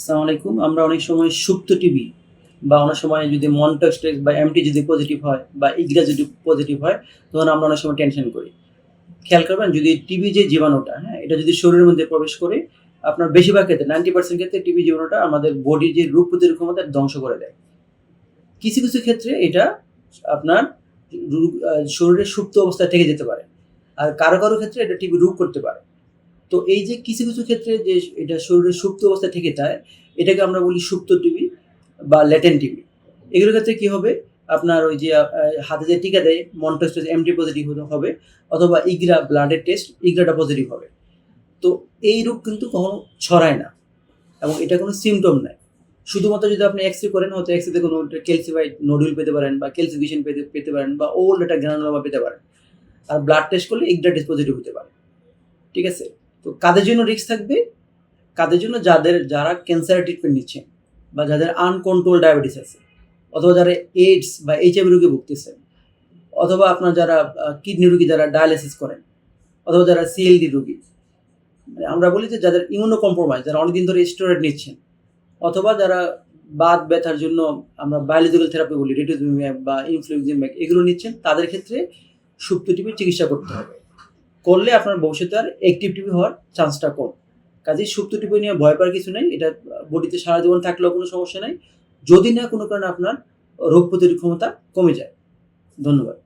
আসসালামু আলাইকুম। আমরা অনেক সময় সুপ্ত টিভি বা অনেক সময় যদি মনটেক্সটেক্স বা এমটি যদি পজিটিভ হয় বা ইগরা যদি পজিটিভ হয়, তখন আমরা অনেক সময় টেনশন করি। খেয়াল করবেন, যদি টিবি যে জীবাণুটা হ্যাঁ এটা যদি শরীরের মধ্যে প্রবেশ করে, আপনার বেশিরভাগ ক্ষেত্রে নাইনটি পার্সেন্ট ক্ষেত্রে টিবি জীবাণুটা আমাদের বডির যে রোগ প্রতিরোধ ক্ষমতা ধ্বংস করে দেয়। কিছু কিছু ক্ষেত্রে এটা আপনার শরীরের সুপ্ত অবস্থায় থেকে যেতে পারে। আর কারও কারও ক্ষেত্রে এটা টিবি রোগ করতে পারে। তো এই যে কিছু কিছু ক্ষেত্রে যে এটা শরীরের সুপ্ত অবস্থায় থেকে যায়, এটাকে আমরা বলি সুপ্ত টিবি বা ল্যাটেন টিবি। এগুলোর ক্ষেত্রে কি হবে? আপনার ওই যে হাতে যে টিকা দেয় মন্টেস্ট এমটি পজিটিভ হবে অথবা ইগরা ব্লাডের টেস্ট ইগরাটা পজিটিভ হবে। তো এই রোগ কিন্তু কখনো ছড়ায় না এবং এটা কোনো সিমটম নাই শুধুমাত্র যদি আপনি এক্স রে করেন, হয়তো এক্স রে কোনো ক্যালসিফাইড নোডুল পেতে পারেন বা ক্যালসিফিকেশন পেতে পেতে পারেন বা ওল্ড একটা গ্রানুলোমা পেতে পারেন। আর ব্লাড টেস্ট করলে ইগরা টেস্ট পজিটিভ হতে পারে। ঠিক আছে? তো কাদের জন্য রিস্ক থাকবে? কাদের জন্য যাদের, যারা ক্যান্সারের ট্রিটমেন্ট নিচ্ছেন বা যাদের আনকন্ট্রোল ডায়াবেটিস আছে, অথবা যারা এইডস বা এইচআইভি রোগে ভুগতেছেন অথবা আপনার যারা কিডনি রোগী যারা ডায়ালিসিস করেন, অথবা যারা সিএলডি রোগী মানে আমরা বলি যে যাদের ইমিউনো কম্প্রোমাইজ যারা অনেকদিন ধরে স্টেরয়েড নিচ্ছেন, অথবা যারা বাত ব্যথার জন্য আমরা বায়োলজিক্যাল থেরাপি বলি রেডিওজিম্যাব বা ইনফ্লুয়েঞ্জিম্যাব এগুলো নিচ্ছেন, তাদের ক্ষেত্রে সুপ্ত টিবির চিকিৎসা করতে হবে। করলে আপনার ভবিষ্যতে আর অ্যাক্টিভ টিপি হওয়ার চান্সটা কম। কাজে সুপ্ত টিপি নিয়ে ভয় পাওয়ার কিছু নেই, এটা বডিতে সারা জীবন থাকলেও কোনো সমস্যা নেই। যদি না, কোনো কারণে আপনার রোগ প্রতিরোধ ক্ষমতা কমে যায়। ধন্যবাদ।